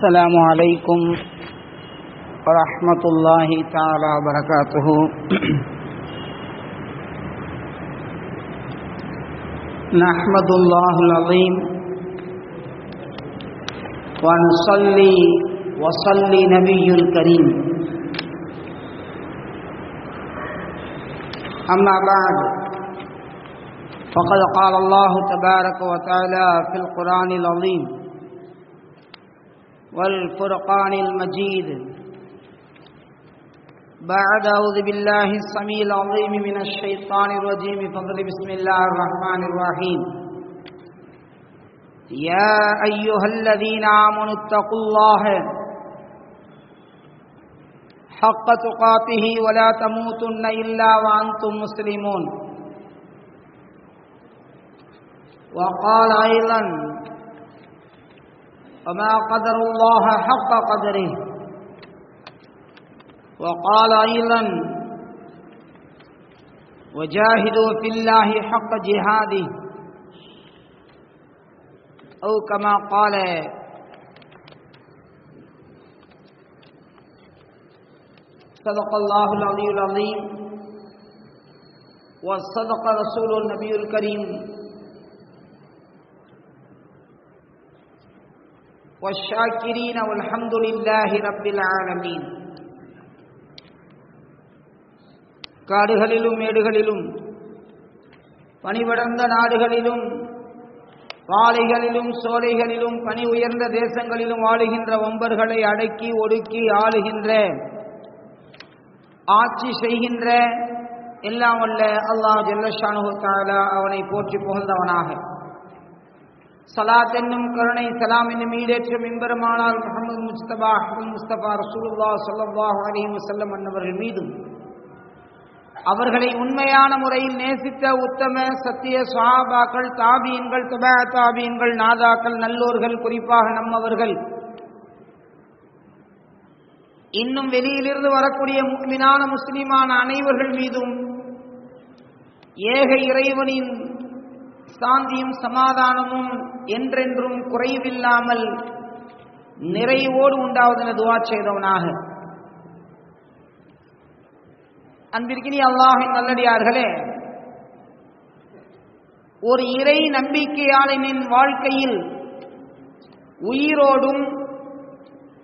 السلام عليكم ورحمة الله تعالى وبركاته. نحمد الله العظيم ونصلي وصلي نبي الكريم. أما بعد فقد قال الله تبارك وتعالى في القرآن العظيم والفرقان المجيد. بعد أعوذ بالله السميع العظيم من الشيطان الرجيم. فضل بسم الله الرحمن الرحيم. يا أيها الذين آمنوا اتقوا الله حق تقاته ولا تموتن إلا وأنتم مسلمون. وقال أيضا وما قدر الله حق قدره. وقال أيضا وجاهدوا في الله حق جهاده. أو كما قال صدق الله العلي العظيم وصدق رسول النبي الكريم. والشاكرين والحمد لله رب العالمين காடுகளிலும் மேடுகளிலும் பனிபடர்ந்த நாடுகளிலும் பாலைகளிலும் சோலைகளிலும் பனி உயர்ந்த தேசங்களிலும் வாழுகின்ற ஒம்பர்களை அடக்கி ஒடுக்கி ஆளுகின்ற ஆட்சி செய்கின்ற எல்லாம் வல்ல அல்லாஹ் ஜல்லஷானு தாலா அவனை போற்றி புகழ்ந்தவனாக சலாத் என்னும் கருணை சலாம் என்னும் ஈடேற்றம் எம்பெருமானால் முகமது முஸ்தபா அஹமது முஸ்தபா ரசூலுல்லா சொல்லவா அலி வசல்லம் அன்னவர்கள் மீதும். அவர்களை உண்மையான முறையில் நேசித்த உத்தம சத்திய சுவாபாக்கள் தாபியன்கள் துபா தாபியன்கள் நாதாக்கள் நல்லோர்கள் குறிப்பாக நம்மவர்கள் இன்னும் வெளியிலிருந்து வரக்கூடிய முக்மினான முஸ்லிமான அனைவர்கள் மீதும் ஏக இறைவனின் சாந்தியும் சமாதானமும் என்றென்றும் குறைவில்லாமல் நிறைவோடு உண்டாவதென துவா செய்தவனாக. அன்பிற்கினி அல்லாஹின் நல்லடியார்களே ஒரு இறை நம்பிக்கையாளனின் வாழ்க்கையில் உயிரோடும்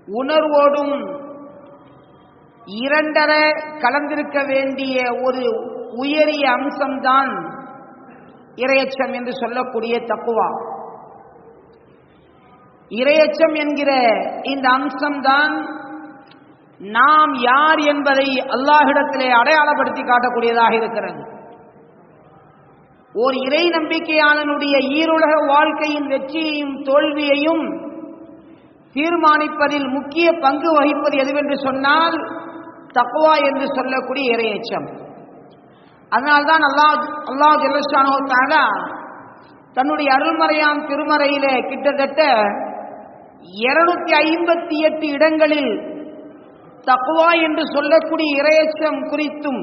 உணர்வோடும் இரண்டர கலந்திருக்க வேண்டிய ஒரு உயரிய அம்சம்தான் இரையச்சம் என்று சொல்லக்கூடிய தக்குவா. இரையச்சம் என்கிற இந்த அம்சம்தான் நாம் யார் என்பதை அல்லாஹிடத்திலே அடையாளப்படுத்தி காட்டக்கூடியதாக இருக்கிறது. ஓர் இறை நம்பிக்கையாளனுடைய ஈருலக வாழ்க்கையின் வெற்றியையும் தோல்வியையும் தீர்மானிப்பதில் முக்கிய பங்கு வகிப்பது எதுவென்று சொன்னால் தக்குவா என்று சொல்லக்கூடிய இரையச்சம். அதனால்தான் அல்லாஹ் அல்லாஹ் ஜெல்லஷானோ தாலா தன்னுடைய அருள்மறையாம் திருமறையிலே கிட்டத்தட்ட இருநூத்தி ஐம்பத்தி எட்டு இடங்களில் தக்குவா என்று சொல்லக்கூடிய இரையச்சம் குறித்தும்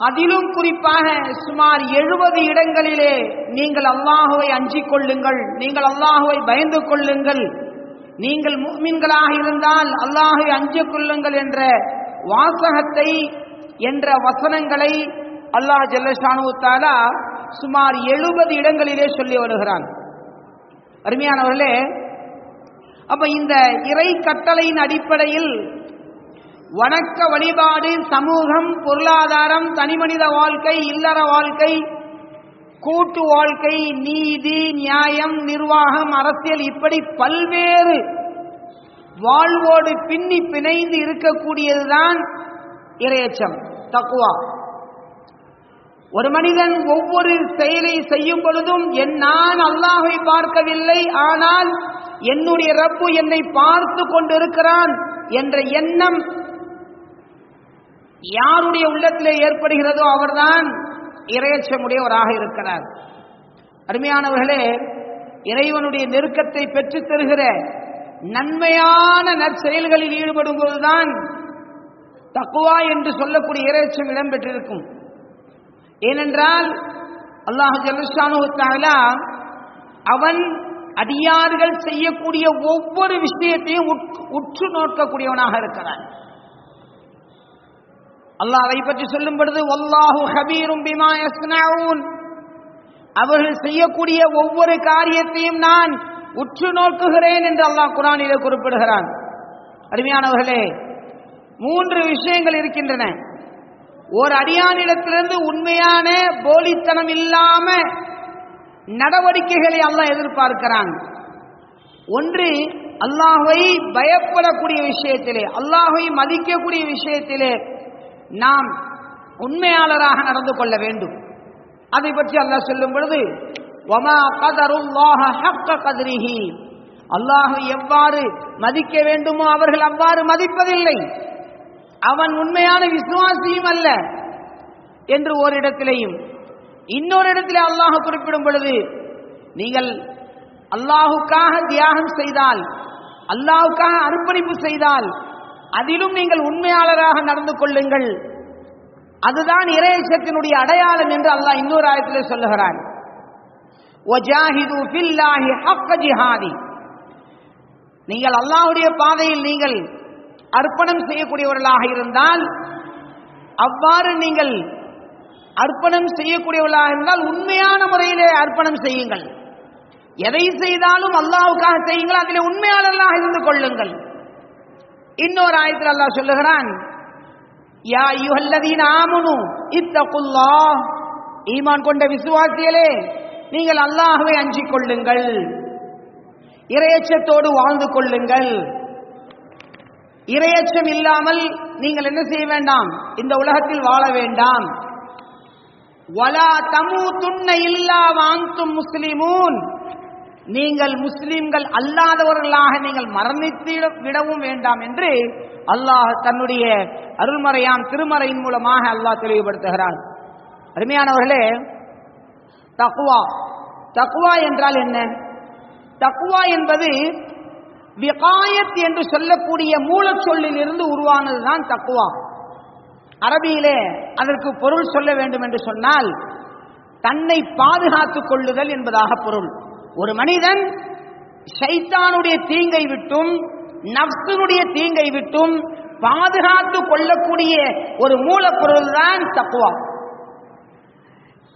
அதிலும் குறிப்பாக சுமார் எழுபது இடங்களிலே நீங்கள் அல்லாஹுவை அஞ்சிக் கொள்ளுங்கள் நீங்கள் அல்லாஹுவை பயந்து கொள்ளுங்கள் நீங்கள் மீன்களாக இருந்தால் அல்லாஹுவை அஞ்சிக் கொள்ளுங்கள் என்ற வாசகத்தை என்ற வசனங்களை அல்லாஹ் ஜல்லஷானு தாலா சுமார் எழுபது இடங்களிலே சொல்லி வருகிறான். அருமையானவர்களே அப்ப இந்த இறை கட்டளையின் அடிப்படையில் வணக்க வழிபாடு சமூகம் பொருளாதாரம் தனிமனித வாழ்க்கை இல்லற வாழ்க்கை கூட்டு வாழ்க்கை நீதி நியாயம் நிர்வாகம் அரசியல் இப்படி பல்வேறு வாழ்வோடு பின்னி பிணைந்து இருக்கக்கூடியதுதான் இரையச்சம் தக்குவா. ஒரு மனிதன் ஒவ்வொரு செயலை செய்யும் பொழுதும் என் நான் அல்லாஹை பார்க்கவில்லை ஆனால் என்னுடைய ரப்பு என்னை பார்த்து கொண்டிருக்கிறான் என்ற எண்ணம் யாருடைய உள்ளத்திலே ஏற்படுகிறதோ அவர்தான் இரையச்சமுடையவராக இருக்கிறார். அருமையானவர்களே இறைவனுடைய நெருக்கத்தை பெற்றுத் தருகிற நன்மையான நற்செயல்களில் ஈடுபடும் போதுதான் தக்குவா என்று சொல்லக்கூடிய இறைச்சம் இடம்பெற்றிருக்கும் ஏனென்றால் அல்லாஹ் ஜல்லுஷானு அவன் அடியார்கள் செய்யக்கூடிய ஒவ்வொரு விஷயத்தையும் உட்- உற்று நோக்கக்கூடியவனாக இருக்கிறான். அல்லாஹ் அதை பற்றி சொல்லும் பொழுது ஒல்லாஹு ஹபீரும் பிமா அவர்கள் செய்யக்கூடிய ஒவ்வொரு காரியத்தையும் நான் உற்று நோக்குகிறேன் என்று அல்லாஹ் குரானிலே குறிப்பிடுகிறான். அருமையானவர்களே மூன்று விஷயங்கள் இருக்கின்றன. ஒரு அடியானிடத்திலிருந்து உண்மையான போலித்தனம் இல்லாம நடவடிக்கைகளை அல்லாஹ் எதிர்பார்க்கிறான். ஒன்று அல்லாஹை பயப்படக்கூடிய விஷயத்திலே அல்லாஹை மதிக்கக்கூடிய விஷயத்திலே நாம் உண்மையாளராக நடந்து கொள்ள வேண்டும். அதை பற்றி அல்லாஹ் சொல்லும் பொழுது வமா கதருல்லாஹ ஹக்க கதிரிஹி. அல்லாஹ் எவ்வாறு மதிக்க வேண்டுமோ அவர்கள் அவ்வாறு மதிப்பதில்லை. அவன் உண்மையான விசுவாசியும் அல்ல என்று ஓரிடத்திலேயும். இன்னொரு இடத்திலே அல்லாஹ் குறிப்பிடும் பொழுது நீங்கள் அல்லாஹுக்காக தியாகம் செய்தால் அல்லாஹுக்காக அர்ப்பணிப்பு செய்தால் அதிலும் நீங்கள் உண்மையாளராக நடந்து கொள்ளுங்கள். அதுதான் இறையச்சத்தினுடைய அடையாளம் என்று அல்லாஹ் இன்னொரு ஆயத்தில் சொல்லுகிறான். நீங்கள் அல்லாஹுடைய பாதையில் நீங்கள் அர்ப்பணம் செய்யக்கூடியவர்களாக இருந்தால் அவ்வாறு நீங்கள் அர்ப்பணம் செய்யக்கூடியவர்களாக இருந்தால் உண்மையான முறையிலே அர்ப்பணம் செய்யுங்கள். எதை செய்தாலும் அல்லாவுக்காக செய்யுங்கள் அதிலே உண்மையாளர்களாக இருந்து கொள்ளுங்கள். இன்னொரு ஆயத்தில் அல்லாஹ் சொல்லுகிறான் யா அய்யுஹல்லதீன ஆமனு இத்தகுல்லாஹ். ஈமான் கொண்ட விசுவாசிகளே நீங்கள் அல்லாஹுவை அஞ்சிக் கொள்ளுங்கள். இரையச்சத்தோடு வாழ்ந்து கொள்ளுங்கள். இரையச்சம் இல்லாமல் நீங்கள் என்ன செய்ய வேண்டாம்? இந்த உலகத்தில் வாழ வேண்டாம். வலா தமு துண்ண இல்லா வாங்கும் முஸ்லிமூன். நீங்கள் முஸ்லிம்கள் அல்லாதவர்களாக நீங்கள் மரணித்து விடவும் வேண்டாம் என்று அல்லாஹ் தன்னுடைய அருள்மறையாம் திருமறையின் மூலமாக அல்லாஹ் தெளிவுபடுத்துகிறான். அருமையானவர்களே தக்குவா தக்குவா என்றால் என்ன? தக்குவா என்பது விகாயத் என்று சொல்லக்கூடிய மூலச்சொல்லில் இருந்து உருவானதுதான் தக்குவா. அரபியிலே அதற்கு பொருள் சொல்ல வேண்டும் என்று சொன்னால் தன்னை பாதுகாத்துக் கொள்ளுதல் என்பதாக பொருள். ஒரு மனிதன் சைத்தானுடைய தீங்கை விட்டும் நப்சனுடைய தீங்கை விட்டும் பாதுகாத்து கொள்ளக்கூடிய ஒரு மூலப்பொருள் தான் தக்குவா.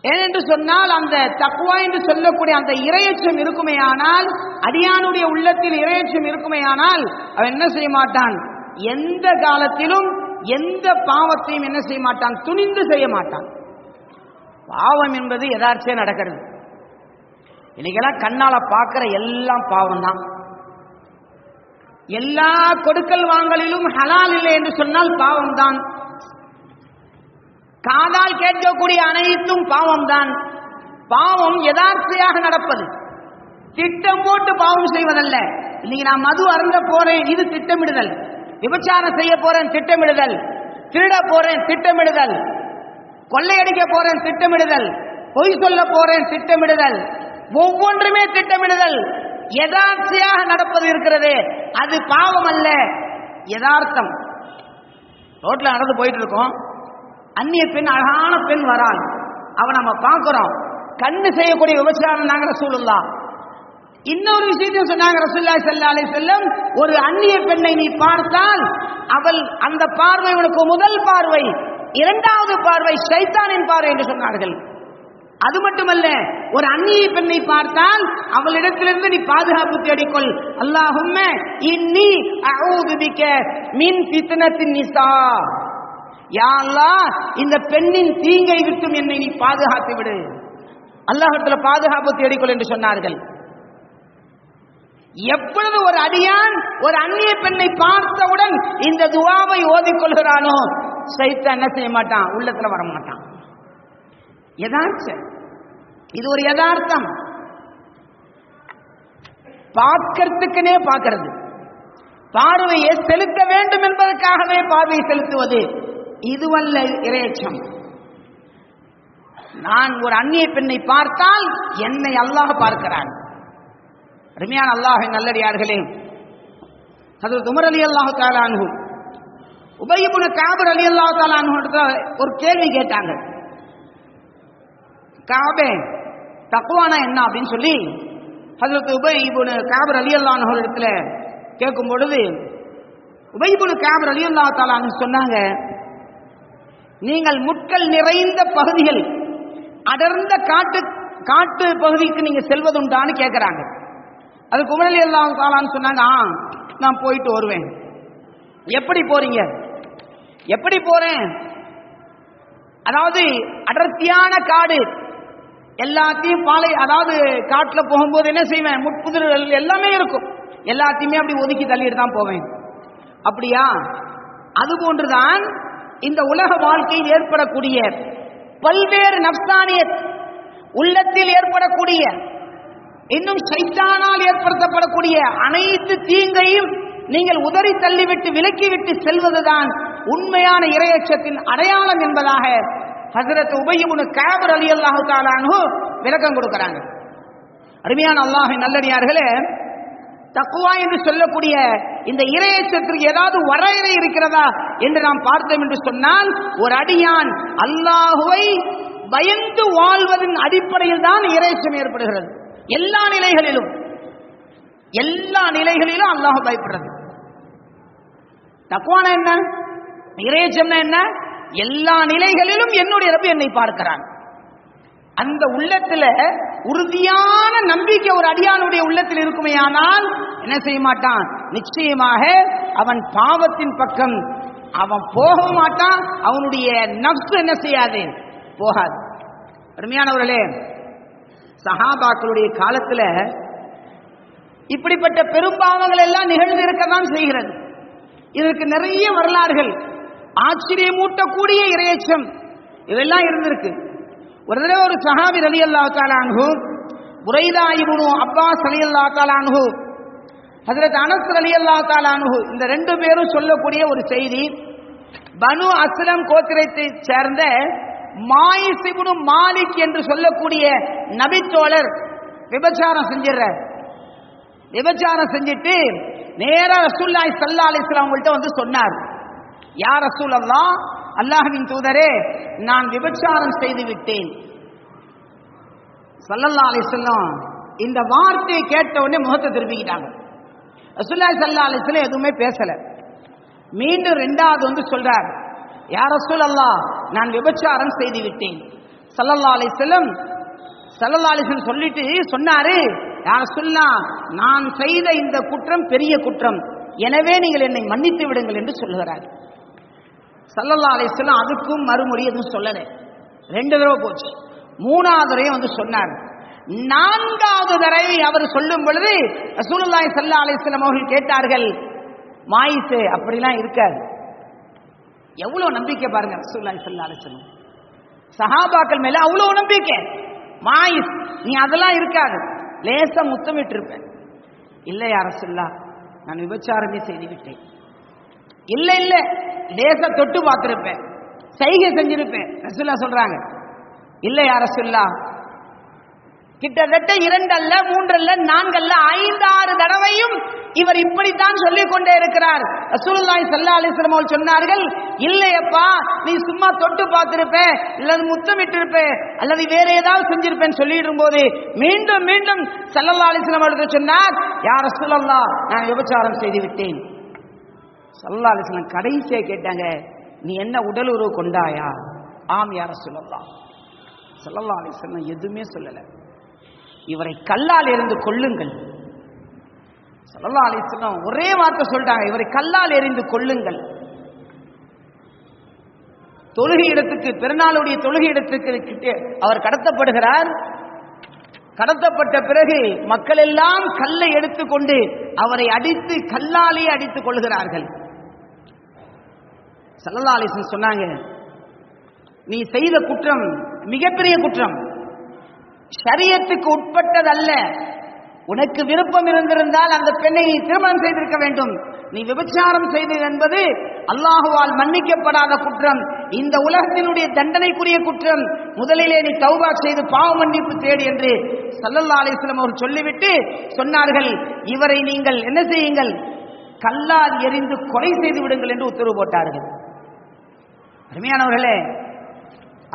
ஏனென்று சொன்னால் அந்த தக்குவா என்று சொல்லக்கூடிய அந்த இரையச்சம் இருக்குமேயானால் அடியானுடைய உள்ளத்தில் இரையச்சம் இருக்குமேயானால் அவன் என்ன செய்ய மாட்டான்? எந்த காலத்திலும் எந்த பாவத்தையும் என்ன செய்ய மாட்டான்? துணிந்து செய்ய மாட்டான். பாவம் என்பது எதார்ச்சியா நடக்கிறது. இன்னைக்கெல்லாம் கண்ணால பார்க்கிற எல்லாம் பாவம் தான் எல்லா கொடுக்கல் வாங்கலிலும் ஹலால் இல்லை என்று சொன்னால் பாவம் தான் காதால் கேட்கக்கூடிய அனைத்தும் பாவம் தான் பாவம் யதார்த்தையாக நடப்பது. திட்டம் போட்டு பாவம் செய்வதல்ல. இன்னைக்கு நான் மது அருந்த போறேன் இது திட்டமிடுதல். விபச்சாரம் செய்ய போறேன் திட்டமிடுதல். திருட போறேன் திட்டமிடுதல். கொள்ளையடிக்க போறேன் திட்டமிடுதல். பொய் சொல்ல போறேன் திட்டமிடுதல். ஒவ்வொன்றுமே திட்டமிடுதல். யதார்த்தையாக நடப்பது இருக்கிறது அது பாவம் அல்ல யதார்த்தம். ரோட்ல நடந்து போயிட்டு இருக்கோம். அந்நிய பெண் அழகான பெண் வராள். அவன் நம்ம பார்க்கிறோம். கண்ணு செய்யக்கூடிய விபச்சாரம் நாங்க ரசூலுல்லா. இன்னொரு விஷயத்தையும் சொன்னாங்க ரசூல்லா செல்லா அலைஹி செல்லம் ஒரு அந்நிய பெண்ணை நீ பார்த்தால் அவள் அந்த பார்வை உனக்கு முதல் பார்வை இரண்டாவது பார்வை சைத்தானின் பார்வை என்று சொன்னார்கள். அது மட்டுமல்ல ஒரு அந்நிய பெண்ணை பார்த்தால் அவளிடத்திலிருந்து நீ பாதுகாப்பு தேடிக்கொள். அல்லாஹும்ம இன்னி அவுதுபிக்க மின் பித்தனத்தின் நிசா. யா இந்த பெண்ணின் தீங்கை விட்டும் என்னை நீ பாதுகாத்து விடு. அல்லாஹத்துல பாதுகாப்பு தேடிக்கொள் என்று சொன்னார்கள். எப்பொழுது ஒரு அடியான் ஒரு அந்நிய பெண்ணை பார்த்தவுடன் இந்த துவாவை ஓதிக்கொள்கிறானோ சைத்த என்ன செய்ய மாட்டான் உள்ளத்துல வர மாட்டான். யதார்த்தம் இது ஒரு யதார்த்தம். பார்க்கறதுக்குனே பார்க்கறது. பார்வையை செலுத்த வேண்டும் என்பதற்காகவே பார்வையை செலுத்துவது. இதுவல்ல இரையச்சம் நான் ஒரு அந்நிய பெண்ணை பார்த்தால் என்னை அல்லாஹ் பார்க்கிறான். அருமையான அல்லாஹ் நல்லடியார்களே அது உமர் அலி அல்லாஹு தாலானு உபயபுன காபர் அலி அல்லாஹு தாலானு ஒரு கேள்வி கேட்டாங்க. காபே தக்குவானா என்ன அப்படின்னு சொல்லி ஹஜரத் உபை இபுனு காபர் அலி அல்லாஹ் இடத்துல கேட்கும் பொழுது உபைபுனு காபர் அலி அல்லாஹ் தாலான்னு சொன்னாங்க நீங்கள் முட்கள் நிறைந்த பகுதிகள் அடர்ந்த காட்டு காட்டு பகுதிக்கு நீங்க செல்வதுண்டான்னு கேட்கிறாங்க அது குமரலி எல்லாம் காலான்னு சொன்னாங்க ஆ நான் போயிட்டு வருவேன். எப்படி போறீங்க? எப்படி போறேன்? அதாவது அடர்த்தியான காடு எல்லாத்தையும் பாலை அதாவது காட்டுல போகும்போது என்ன செய்வேன்? முட்புதிர்கள் எல்லாமே இருக்கும். எல்லாத்தையுமே அப்படி ஒதுக்கி தள்ளிட்டு தான் போவேன். அப்படியா? அது போன்றுதான் இந்த உலக வாழ்க்கையில் ஏற்படக்கூடிய பல்வேறு நப்சானிய உள்ளத்தில் ஏற்படக்கூடிய இன்னும் சைத்தானால் ஏற்படுத்தப்படக்கூடிய அனைத்து தீங்கையும் நீங்கள் உதறி தள்ளிவிட்டு விலக்கிவிட்டு செல்வதுதான் உண்மையான இரையச்சத்தின் அடையாளம் என்பதாக ஹசரத் உபயமுனு கேபர் அலி அல்லாஹு தாலானு விளக்கம் கொடுக்கிறாங்க. அருமையான அல்லாஹின் நல்லடியார்களே தக்குவா என்று சொல்லக்கூடிய இந்த இரையச்சத்திற்கு ஏதாவது வரையறை இருக்கிறதா என்று நாம் பார்த்தோம் என்று சொன்னால் ஒரு அடியான் அல்லாஹுவை பயந்து வாழ்வதன் அடிப்படையில் தான் இரையச்சம் ஏற்படுகிறது. எல்லா நிலைகளிலும் எல்லா நிலைகளிலும் அல்லாஹ் பயப்படுறது. தக்குவான என்ன? இறையச்சம்னா என்ன? எல்லா நிலைகளிலும் என்னுடைய ரப்பு என்னை பார்க்கிறான். அந்த உள்ளத்துல உறுதியான நம்பிக்கை ஒரு அடியானுடைய உள்ளத்தில் இருக்குமே ஆனால் என்ன செய்ய மாட்டான்? நிச்சயமாக அவன் பாவத்தின் பக்கம் அவன் போக மாட்டான் அவனுடைய நப்சு என்ன செய்யாது? போகாது. அருமையானவர்களே சஹாபாக்களுடைய காலத்துல இப்படிப்பட்ட பெரும்பாவங்கள் எல்லாம் நிகழ்ந்து இருக்கத்தான் செய்கிறது. இதற்கு நிறைய வரலாறுகள். ஆச்சரியமூட்டக்கூடிய இரையச்சம். இதெல்லாம் இருந்திருக்கு. ஒரு தடவை ஒரு சஹாபி ரலி அல்லா தாலான்ஹு புரைதா இபுனு அப்பாஸ் அலி அல்லா தாலான்ஹு ஹசரத் அனஸ் அலி அல்லா தாலான்ஹு இந்த ரெண்டு பேரும் சொல்லக்கூடிய ஒரு செய்தி பனு அஸ்லம் கோத்திரத்தை சேர்ந்த மாயிசிபுனு மாலிக் என்று சொல்லக்கூடிய நபித்தோழர் விபச்சாரம் செஞ்சிடறார் விபச்சாரம் செஞ்சுட்டு நேரா ரசூல்லாய் சல்லா அலிஸ்லாம் உங்கள்கிட்ட வந்து சொன்னார். யார் ரசூல் அல்லா அல்லாஹின் தூதரே நான் விபச்சாரம் செய்து விட்டேன். சல்லல்லா அலிஸ்லாம் இந்த வார்த்தையை கேட்ட உடனே முகத்தை திருப்பிக்கிட்டாங்க. ரசூல்லாய் சல்லா அலிஸ்லாம் எதுவுமே பேசல. மீண்டும் ரெண்டாவது வந்து சொல்றார் யார் ரசூல் அல்லா நான் விபச்சாரம் செய்து விட்டேன். சல்லல்லா செல்லம் சல்லல்லா அலிஸ்லம் சொல்லிட்டு சொன்னாரு யார் சொல்லா நான் செய்த இந்த குற்றம் பெரிய குற்றம். எனவே நீங்கள் என்னை மன்னித்து விடுங்கள் என்று சொல்லுகிறார். சல்லல்லா அலிஸ்லாம் அதுக்கும் மறுமொழி எதுவும் சொல்லலை. ரெண்டு தடவை போச்சு. மூணாவது தடவை வந்து சொன்னார். நான்காவது தடவை அவர் சொல்லும் பொழுது ரசூலுல்லாஹி செல்ல அலைஹி அவர்கள் கேட்டார்கள் மாயிசு அப்படிலாம் இருக்காது. எவ்வளவு நம்பிக்கை பாருங்க ரசூலுல்லாஹி ஸல்லல்லாஹு அலைஹி வஸல்லம். சஹாபாக்கள் மேல அவ்வளவு நம்பிக்கை. மாயிஸ் நீ அதெல்லாம் இருக்காது. லேசா முத்தமிட்டு இருப்பேன் இல்லை யார சொல்லா நான் விபச்சாரமே செய்து விட்டேன் இல்லை. லேச தொட்டு பார்த்திருப்பேன். சைகை செஞ்சிருப்பேன். ரசுல்லா சொல்றாங்க இல்லை யார சொல்லா கிட்டத்தட்ட இரண்டல்ல மூன்றல்ல நான்கல்ல ஐந்து ஆறு ஐந்தாறு தடவையும் இவர் இப்படித்தான் சொல்லிக் கொண்டே இருக்கிறார். ரசூலுல்லாஹி ஸல்லல்லாஹு அலிஸ்லம் அவர்கள் சொன்னார்கள் இல்லையப்பா நீ சும்மா தொட்டு பார்த்திருப்ப அல்லது முத்தமிட்டு இருப்ப அல்லது வேற ஏதாவது செஞ்சிருப்பேன்னு சொல்லிடும் போது மீண்டும் மீண்டும் ஸல்லல்லாஹு அலிஸ்லம் அவர்கள் சொன்னார் யார் ரசூலல்லாஹ் நான் விபச்சாரம் செய்து விட்டேன். ஸல்லல்லாஹு அலைஹி கடைசியாக கேட்டாங்க நீ என்ன உடல் உறவு கொண்டாயா? ஆம் சொல்லலாம் ரசூலல்லாஹ். எதுவுமே சொல்லலை. இவரை கல்லால் எறிந்து கொள்ளுங்கள் சல்லா அலிஸ்லாம் ஒரே வார்த்தை சொல்லிட்டாங்க இவரை கல்லால் எறிந்து கொள்ளுங்கள் தொழுகை இடத்துக்கு பெருநாளுடைய தொழுகை இடத்துக்கு கிட்டே அவர் கடத்தப்படுகிறார். கடத்தப்பட்ட பிறகு மக்கள் எல்லாம் கல்லை எடுத்துக்கொண்டு அவரை அடித்து கல்லாலே அடித்துக் கொள்கிறார்கள். சல்லல்லா சொன்னாங்க நீ செய்த குற்றம் மிகப்பெரிய குற்றம். சரியத்துக்கு உட்பட்டதல்ல. உனக்கு விருப்பம் இருந்திருந்தால் அந்த பெண்ணை நீ திருமணம் செய்திருக்க வேண்டும். நீ விபச்சாரம் செய்தது என்பது அல்லாஹுவால் மன்னிக்கப்படாத குற்றம். இந்த உலகத்தினுடைய தண்டனைக்குரிய குற்றம். முதலிலே நீ தௌபா செய்து பாவ மன்னிப்பு தேடு என்று சல்லல்லா அலிஸ்லம் அவர் சொல்லிவிட்டு சொன்னார்கள். இவரை நீங்கள் என்ன செய்யுங்கள்? கல்லால் எரிந்து கொலை செய்து விடுங்கள் என்று உத்தரவு போட்டார்கள். அருமையானவர்களே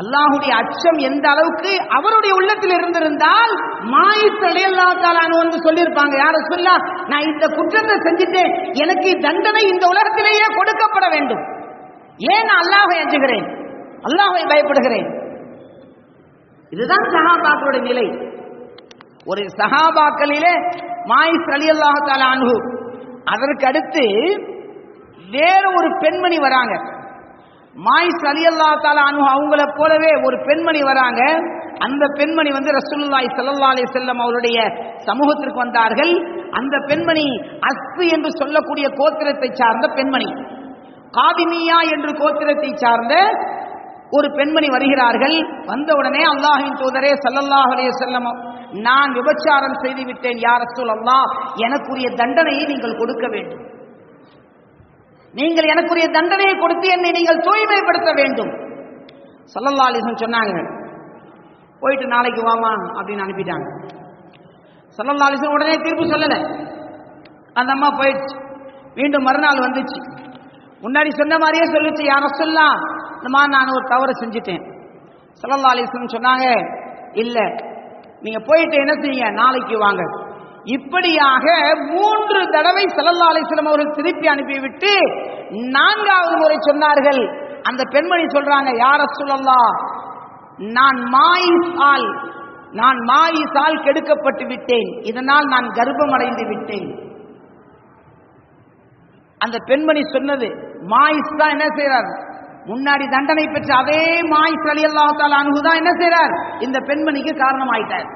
அல்லாஹுடைய அச்சம் எந்த அளவுக்கு அவருடைய உள்ளத்தில் இருந்திருந்தால் மாயிஸ் அலையல்லா தாலானு வந்து சொல்லியிருப்பாங்க. யார சொல்லா நான் இந்த குற்றத்தை செஞ்சுட்டேன். எனக்கு தண்டனை இந்த உலகத்திலேயே கொடுக்கப்பட வேண்டும். ஏன் நான் அல்லாஹை அஞ்சுகிறேன்? அல்லாஹை பயப்படுகிறேன். இதுதான் சஹாபாக்களுடைய நிலை. ஒரு சஹாபாக்களிலே மாயிஸ் அலி அல்லாஹால அனுகு அதற்கு அடுத்து வேற ஒரு பெண்மணி வராங்க. மாயிஸ் அலி அல்லா தாலா அனுகு அவங்கள போலவே ஒரு பெண்மணி வராங்க. அந்த பெண்மணி வந்து ரசூலுல்லாய் சல்லா அலி செல்லம் அவருடைய சமூகத்திற்கு வந்தார்கள். அந்த பெண்மணி அஸ்து என்று சொல்லக்கூடிய கோத்திரத்தை சார்ந்த பெண்மணி. காதிமியா என்று கோத்திரத்தை சார்ந்த ஒரு பெண்மணி வருகிறார்கள். வந்தவுடனே அல்லாஹின் தூதரே சல்லல்லாஹ் அலைஹி செல்லம் நான் விபச்சாரம் செய்து விட்டேன் யார் ரசூல் அல்லாஹ் எனக்குரிய தண்டனையை நீங்கள் கொடுக்க வேண்டும். நீங்கள் எனக்குரிய தண்டனையை கொடுத்து என்னை நீங்கள் தூய்மைப்படுத்த வேண்டும். சல்லல்லா அலிசன் சொன்னாங்க. போயிட்டு நாளைக்கு வாமா அப்படின்னு அனுப்பிட்டாங்க. சல்லல்லா அலிசன் உடனே தீர்ப்பு சொல்லலை. அந்த அம்மா போயிடுச்சு. மீண்டும் மறுநாள் வந்துச்சு. முன்னாடி சொன்ன மாதிரியே சொல்லிச்சு யார சொல்லலாம் இந்த மாதிரி நான் ஒரு தவறு செஞ்சுட்டேன். சல்லல்லா அலிஸ்லம் சொன்னாங்க இல்லை நீங்க போயிட்டு என்ன செய்யுங்க நாளைக்கு வாங்க. இப்படியாக மூன்று தடவை சல்லல்லா அலிஸ்லம் அவர்கள் திருப்பி அனுப்பிவிட்டு நான்காவது முறை சொன்னார்கள். அந்த பெண்மணி சொல்றாங்க யார சொல்லல்லா நான் மாயிசால் நான் மாயிசால் கெடுக்கப்பட்டு விட்டேன். இதனால் நான் கர்ப்பம் அடைந்து விட்டேன். அந்த பெண்மணி சொன்னது மாயிஸ் தான் என்ன செய்யறார் முன்னாடி தண்டனை பெற்ற அதே மாயிஸ் அலி அல்லாஹால அணுகுதான் என்ன செய்யறார் இந்த பெண்மணிக்கு காரணமாயிட்டார்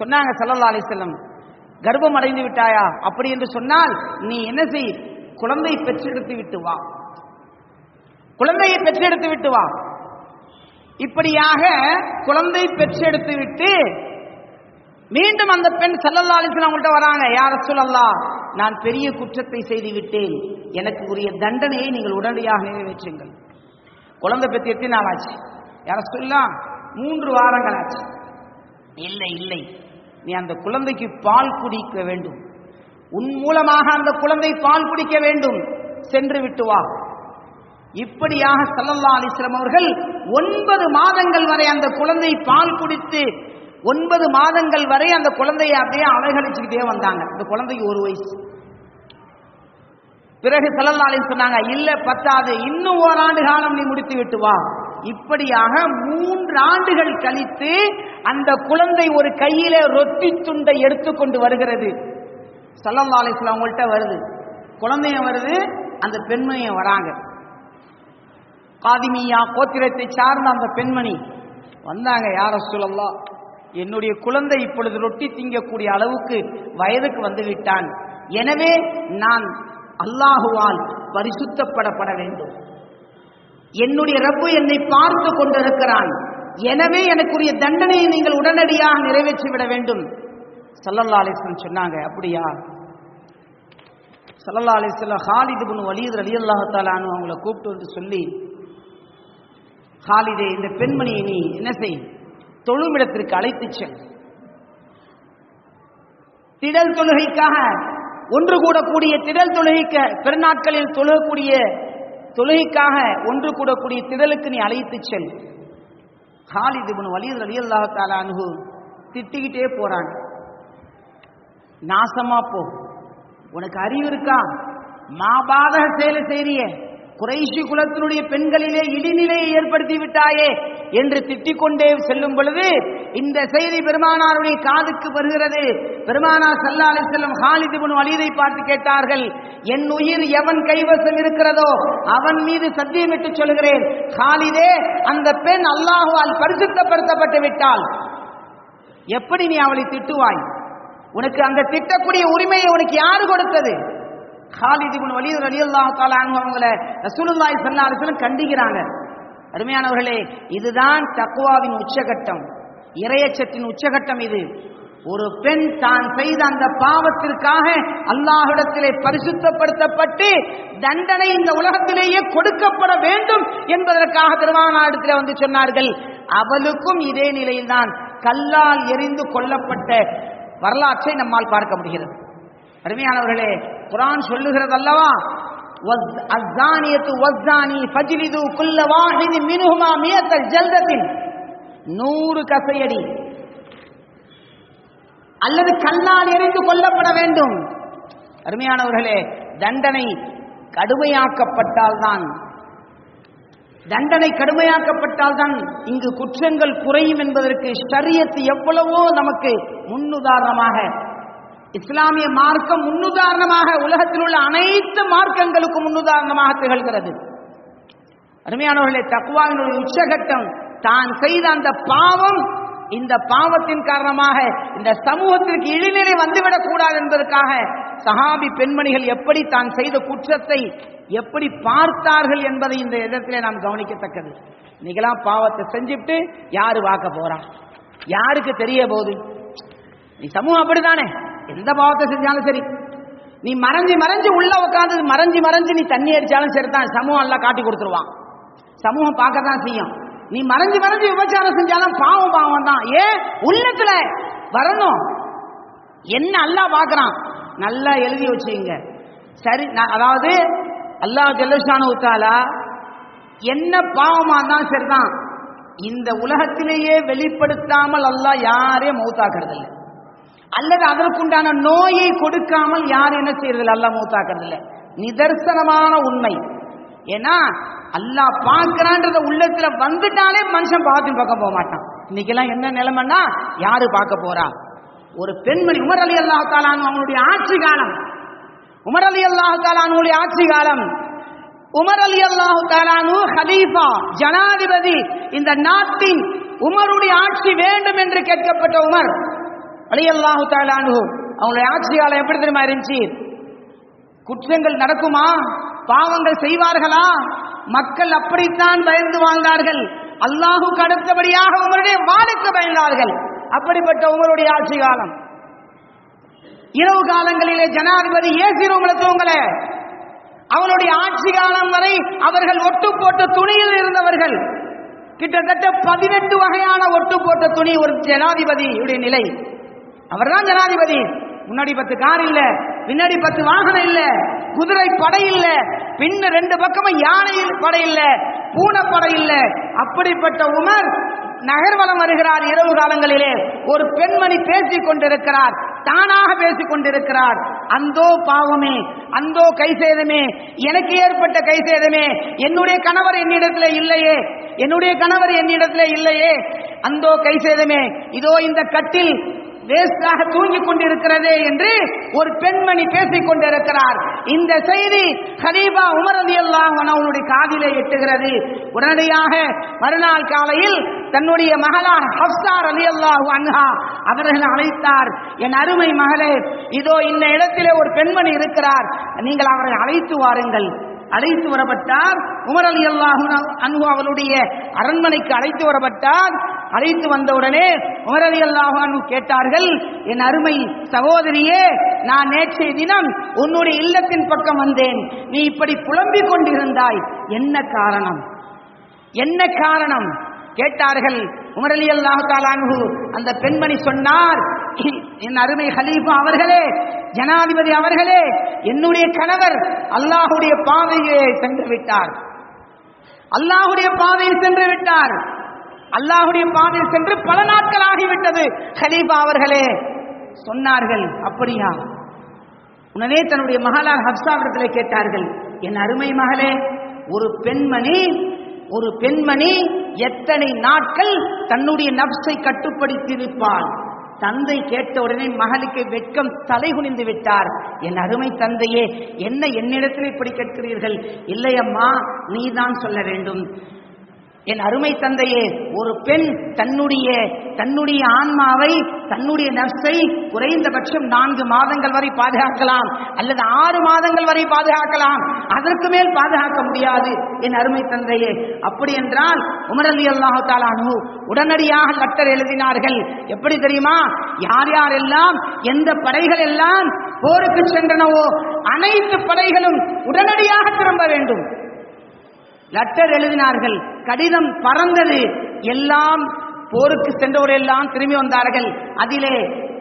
சொன்னாங்க சல்லல்லா அலிசல்லம் கர்ப்பம் அடைந்து விட்டாயா? அப்படி என்று சொன்னால் நீ என்ன செய்? குழந்தை பெற்றெடுத்து விட்டு வா. குழந்தையை பெற்றெடுத்து விட்டு வா. இப்படியாக குழந்தை பெற்றெடுத்து விட்டு மீண்டும் அந்த பெண் சல்லல்லா அலிஸ்லாம் அவங்கள்ட்ட வராங்க யார சொல்லல்லா நான் பெரிய குற்றத்தை செய்து விட்டேன். எனக்கு உரிய தண்டனையை நீங்கள் உடனடியாக நிறைவேற்றுங்கள் குழந்தை பெற்று எத்தனை நாள் ஆச்சு? யார சொல்லலாம் மூன்று வாரங்கள் ஆச்சு. இல்லை இல்லை. நீ அந்த குழந்தைக்கு பால் குடிக்க வேண்டும். உன் மூலமாக அந்த குழந்தை பால் குடிக்க வேண்டும். சென்று விட்டு வா. இப்படியாக சல்லல்லா அலிஸ்லாம் அவர்கள் ஒன்பது மாதங்கள் வரை அந்த குழந்தை பால் குடித்து ஒன்பது மாதங்கள் வரை அந்த குழந்தையை அப்படியே அலைகழிச்சுக்கிட்டே வந்தாங்க. இந்த குழந்தைக்கு ஒரு வயசு. பிறகு செல்லல்லாலின்னு சொன்னாங்க இல்ல பத்தாது. இன்னும் ஓராண்டு காலம் நீ முடித்து விட்டு வா. இப்படியாக மூன்று ஆண்டுகள் கழித்து அந்த குழந்தை ஒரு கையில ரொட்டி துண்டை எடுத்துக்கொண்டு வருகிறது. சல்லல்லா அலிஸ்லாம் அவங்கள்ட்ட வருது. குழந்தைய வருது அந்த பெண்மணிய வராங்க. காதிமியா கோத்திரத்தை சார்ந்த அந்த பெண்மணி வந்தாங்க யார சொல்லலாம் என்னுடைய குழந்தை இப்பொழுது ரொட்டி திங்கக்கூடிய அளவுக்கு வயதுக்கு வந்து விட்டான். எனவே நான் அல்லாஹுவால் பரிசுத்தப்படப்பட வேண்டும். என்னுடைய ரப்பு என்னை பார்த்து கொண்டிருக்கிறான். எனவே எனக்குரிய தண்டனையை நீங்கள் உடனடியாக நிறைவேற்றி விட வேண்டும். சல்லல்லா அலிஸ்லம் சொன்னாங்க அப்படியா? சல்லல்லா அலிஸ்லாம் ஹாலிது புன் வலிது அலி அல்லாஹாலான்னு அவங்கள கூப்பிட்டு வந்து சொல்லி ஹாலிதே இந்த பெண்மணியை நீ என்ன செய்? தொழுமிடத்திற்கு அழைத்து செல். திடல் தொழுகைக்காக ஒன்று கூடக்கூடிய திடல் தொழுகைக்க பெருநாட்களில் தொழுகக்கூடிய தொழுகைக்காக ஒன்று கூடக்கூடிய திடலுக்கு நீ அழைத்து செல். ஹாலித் இப்னு வலீத் அலி தஆலா அன்ஹு திட்டிக்கிட்டே போறான். நாசமா போ. உனக்கு அறிவு இருக்கா? மாபாதக செயலை செய்றிய. குறைஷி குலத்தினுடைய பெண்களிலே இடிநிலையை ஏற்படுத்தி விட்டாயே என்று திட்டிக் கொண்டே செல்லும் பொழுது இந்த செய்தி பெருமானாருடைய காதுக்கு வருகிறது. பெருமானார் சல்லா அலி செல்லும் ஹாலிது பின் வலீதை பார்த்து கேட்டார்கள் என் உயிர் எவன் கைவசம் இருக்கிறதோ அவன் மீது சத்தியமிட்டு சொல்கிறேன் ஹாலிதே அந்த பெண் அல்லாஹுவால் பரிசுத்தப்படுத்தப்பட்டு விட்டால் எப்படி நீ அவளை திட்டுவாய்? உனக்கு அந்த திட்டக்கூடிய உரிமையை உனக்கு யாரு கொடுத்தது? ஹாலிது பின் வலீத் ரலியல்லாஹு அவங்களை அன்ஹு அவங்கள ரசூலுல்லாஹி கண்டிக்கிறாங்க. அருமையானவர்களே இதுதான் தக்குவாவின் உச்சகட்டம். இரையச்சத்தின் உச்சகட்டம் இது. ஒரு பெண் தான் செய்த அந்த பாவத்திற்காக அல்லாஹிடத்திலே பரிசுத்தப்படுத்தப்பட்டு தண்டனை இந்த உலகத்திலேயே கொடுக்கப்பட வேண்டும் என்பதற்காக திருவானாடத்திலே வந்து சொன்னார்கள். அவளுக்கும் இதே நிலையில்தான் கல்லால் எரிந்து கொல்லப்பட்ட வரலாற்றை நம்மால் பார்க்க முடிகிறது. அருமையானவர்களே குரான் சொல்லுகிறது அல்லவா? அஸ்தானியத்து வஸ்தானி வஸ்ஸானி ஃபஜ்லிது குல்ல வாஹிதி மின்ஹுமா ஜல்தத்தின் நூறு கசையடி. அல்லது கல்லால் எரிந்து கொல்லப்பட வேண்டும். அருமையானவர்களே தண்டனை கடுமையாக்கப்பட்டால்தான். தண்டனை கடுமையாக்கப்பட்டால்தான் இங்கு குற்றங்கள் குறையும் என்பதற்கு ஷரியத்து எவ்வளவோ நமக்கு முன்னுதாரணமாக இஸ்லாமிய மார்க்கம் முன்னுதாரணமாக உலகத்தில் உள்ள அனைத்து மார்க்கங்களுக்கும் முன்னுதாரணமாக திகழ்கிறது. அருமையானவர்களே தக்குவாவினுடைய உச்சகட்டம் தான் செய்த அந்த பாவம் இந்த பாவத்தின் காரணமாக இந்த சமூகத்திற்கு இழிநிலை வந்துவிடக் கூடாது என்பதற்காக சஹாபி பெண்மணிகள் எப்படி தான் செய்த குற்றத்தை எப்படி பார்த்தார்கள் என்பதை இந்த இடத்திலே நாம் கவனிக்கத்தக்கது. இன்னைக்கெல்லாம் பாவத்தை செஞ்சுட்டு யாரு பார்க்க போறா? யாருக்கு தெரிய போகுது? நீ சமூகம் அப்படித்தானே? எந்த பாவத்தை செஞ்சாலும் சரி. நீ மறைஞ்சு மறைஞ்சு உள்ள உட்காந்து மறைஞ்சு மறைஞ்சு நீ தண்ணி அடிச்சாலும் சரிதான். சமூகம் எல்லாம் காட்டி கொடுத்துருவான். சமூகம் பார்க்க தான் செய்யும். நீ மறைஞ்சு மறைஞ்சு விபச்சாரம் செஞ்சாலும் பாவம் பாவம் தான். ஏன் உள்ளத்துல வரணும். என்ன அல்லாஹ் பாக்குறான் நல்லா எழுதி வச்சுங்க சரி நான் அதாவது அல்லாஹ் ஜல்லஷானு உத்தாலா என்ன பாவமா இருந்தாலும் சரிதான். இந்த உலகத்திலேயே வெளிப்படுத்தாமல் அல்லாஹ் யாரையும் மௌத்தாக்குறது இல்லை அல்லது அதற்குண்டான நோயை கொடுக்காமல் யார் என்ன செய்யறதில்லை? அல்லாஹ் மூத்தாக்குறது இல்லை நிதர்சனமான உண்மை. ஏன்னா அல்லாஹ் பார்க்கிறான்றத உள்ளத்துல வந்துட்டாலே மனுஷன் பாவத்தின் பக்கம் போக மாட்டான். இன்னைக்கெல்லாம் என்ன நிலைமைன்னா யாரு பார்க்க போறா? ஒரு பெண்மணி உமர் அலி அல்லாஹ் தாலான் அவனுடைய ஆட்சி காலம். உமர் அலி அல்லாஹு தாலானுடைய ஆட்சி காலம். உமர் அலி அல்லாஹு தாலானு ஹலீஃபா ஜனாதிபதி இந்த நாட்டின் உமருடைய ஆட்சி வேண்டும் என்று கேட்கப்பட்ட உமர் அலி அல்லாஹு தாலானு அவங்களுடைய ஆட்சி காலம் எப்படி தெரியுமா இருந்துச்சு? குற்றங்கள் நடக்குமா? பாவங்கள் செய்வார்களா? மக்கள் அப்படித்தான் பயந்து வாழ்ந்தார்கள். அல்லாஹுக்கு அடுத்தபடியாக உங்களுடைய வாளுக்கு பயந்தார்கள். அப்படிப்பட்ட உங்களுடைய ஆட்சி காலம். இரவு காலங்களிலே ஜனாதிபதி ஏசி ரூம்ல தூங்கல. அவனுடைய ஆட்சி காலம் வரை அவர்கள் ஒட்டு போட்ட துணியில் இருந்தவர்கள். கிட்டத்தட்ட பதினெட்டு வகையான ஒட்டு போட்ட துணி ஒரு ஜனாதிபதியுடைய நிலை. அவர்தான் ஜனாதிபதி. முன்னாடி பத்து கார் இல்ல. பின்னாடி பத்து வாகனம் இல்ல குதிரை படை இல்ல பின்ன ரெண்டு பக்கமும் யானை படை இல்ல பூனை படை இல்ல. அப்படிப்பட்ட உமர் நகர்வலம் வருகிறார் இரவு காலங்களிலே. ஒரு பெண்மணி பேசிக் கொண்டிருக்கிறார் தானாக பேசிக் கொண்டிருக்கிறார். அந்தோ பாவமே அந்தோ கை சேதமே எனக்கு ஏற்பட்ட கை சேதமே என்னுடைய கணவர் என்னிடத்துல இல்லையே என்னுடைய கணவர் என்னிடத்துல இல்லையே அந்தோ கை சேதமே இதோ இந்த கட்டில் லேசாக தூங்கிக் கொண்டிருக்கிறதே என்று ஒரு பெண்மணி பேசிக் கொண்டிருக்கிறார். இந்த செய்தி ஹலீபா உமரதி எல்லாம் அவனுடைய காதிலே எட்டுகிறது. உடனடியாக மறுநாள் காலையில் தன்னுடைய மகளார் ஹப்சார் அலி அல்லாஹ் அன்ஹா அவர்கள் அழைத்தார். என் அருமை மகளே இதோ இந்த இடத்திலே ஒரு பெண்மணி இருக்கிறார். நீங்கள் அவரை அழைத்து வாருங்கள். அழைத்து வரப்பட்டார். உமர் அலி அல்லாஹு அன்பு அவளுடைய அரண்மனைக்கு அழைத்து வரப்பட்டார். அழைத்து வந்தவுடனே உமரதி அல்லாஹான் கேட்டார்கள் என் அருமை சகோதரியே நான் நேற்றைய தினம் உன்னுடைய இல்லத்தின் பக்கம் வந்தேன். நீ இப்படி புலம்பிக் கொண்டிருந்தாய். என்ன காரணம்? என்ன காரணம்? கேட்டார்கள். உமரலி அலி அல்லாஹு அந்த பெண்மணி சொன்னார் என் அருமை ஹலீஃபா அவர்களே ஜனாதிபதி அவர்களே என்னுடைய கணவர் அல்லாஹுடைய பாதையை சென்று விட்டார். அல்லாஹுடைய பாதையில் சென்று விட்டார். அல்லாஹுடைய பாதையில் சென்று பல நாட்கள் ஆகிவிட்டது. ஹலீஃபா அவர்களே சொன்னார்கள் அப்படியா? உடனே தன்னுடைய மகளார் ஹப்சாவிடத்தில் கேட்டார்கள் என் அருமை மகளே ஒரு பெண்மணி ஒரு பெண்மணி எத்தனை நாட்கள் தன்னுடைய நப்சை கட்டுப்படுத்தியிருப்பாள்? தந்தை கேட்ட உடனே மகளுக்கு வெட்கம் தலைகுனிந்து விட்டார். என் அருமை தந்தையே என்ன என்னிடத்தில் இப்படி கேட்கிறீர்கள்? இல்லையம்மா நீ தான் சொல்ல வேண்டும். என் அருமை தந்தையே ஒரு பெண் தன்னுடைய தன்னுடைய ஆன்மாவை தன்னுடைய நர்ஸை குறைந்தபட்சம் நான்கு மாதங்கள் வரை பாதுகாக்கலாம் அல்லது ஆறு மாதங்கள் வரை பாதுகாக்கலாம். அதற்கு மேல் பாதுகாக்க முடியாது என் அருமை தந்தையே. அப்படி என்றால் உமரலி அலி அல்லாஹு தாலானு உடனடியாக கட்டர் எழுதினார்கள். எப்படி தெரியுமா? யார் யாரெல்லாம் எந்த படைகள் எல்லாம் போருக்கு சென்றனவோ அனைத்து படைகளும் உடனடியாக திரும்ப வேண்டும். லெட்டர் எழுதினார்கள். கடிதம் பறந்தது. எல்லாம் போருக்கு சென்றவரெல்லாம் திரும்பி வந்தார்கள். அதிலே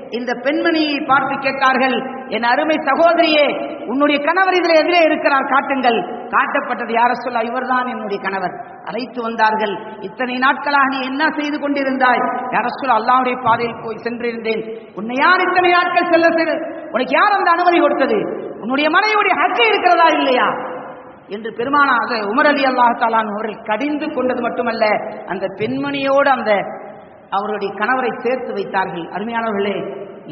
இந்த பெண்மணியை பார்த்து கேட்டார்கள் என் அருமை சகோதரியே உன்னுடைய கணவர் இதில் எதிரே இருக்கிறார். காட்டுங்கள். காட்டப்பட்டது யார சொல்ல இவர்தான் என்னுடைய கணவர். அழைத்து வந்தார்கள் இத்தனை நாட்களாக நீ என்ன செய்து கொண்டிருந்தாய்? யார சொல்ல அல்லாவுடைய பாதையில் போய் சென்றிருந்தேன். உன்னை யார் இத்தனை நாட்கள் செல்ல உனக்கு யார் அந்த அனுமதி கொடுத்தது? உன்னுடைய மனைவியுடைய ஹக்கு இருக்கிறதா இல்லையா? என்று பெருமானாக உமர் அலி அல்லாஹாலான் அவர்கள் கடிந்து கொண்டது மட்டுமல்ல அந்த பெண்மணியோடு அந்த அவருடைய கணவரை சேர்த்து வைத்தார்கள். அருமையானவர்களே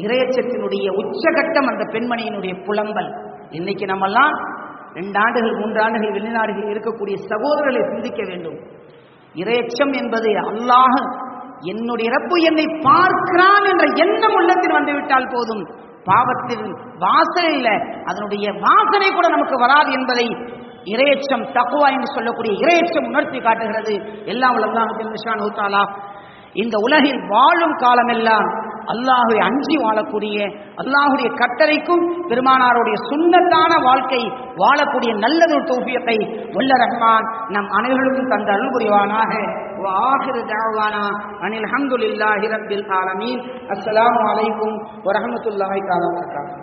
இரையச்சத்தினுடைய உச்சகட்டம் அந்த பெண்மணியினுடைய புலம்பல். இன்னைக்கு நம்மெல்லாம் ரெண்டு ஆண்டுகள் மூன்று ஆண்டுகள் வெளிநாடுகளில் இருக்கக்கூடிய சகோதரர்களை சிந்திக்க வேண்டும். இரையச்சம் என்பது அல்லாஹ் என்னுடைய இறப்பு என்னை பார்க்கிறான் என்ற எண்ணம் உள்ளத்தில் வந்துவிட்டால் போதும். பாவத்தின் வாசனை இல்லை அதனுடைய வாசனை கூட நமக்கு வராது என்பதை இரையச்சம் தக்குவா என்று சொல்லக்கூடிய இரையச்சம் உணர்த்தி காட்டுகிறது எல்லாம் உள்ளா இந்த உலகில் வாழும் காலமெல்லாம் அல்லாஹுவை அஞ்சி வாழக்கூடிய அல்லாஹுடைய கட்டளைக்கும் பெருமானாருடைய சுண்ணத்தான வாழ்க்கை வாழக்கூடிய நல்லதொரு தௌஃபியத்தை வல்ல ரஹ்மான் நம் அனைவருக்கும் தந்த அருள் புரிவானாக وآخر دعوانا أن الحمد لله رب العالمين السلام عليكم ورحمة الله تعالى وبركاته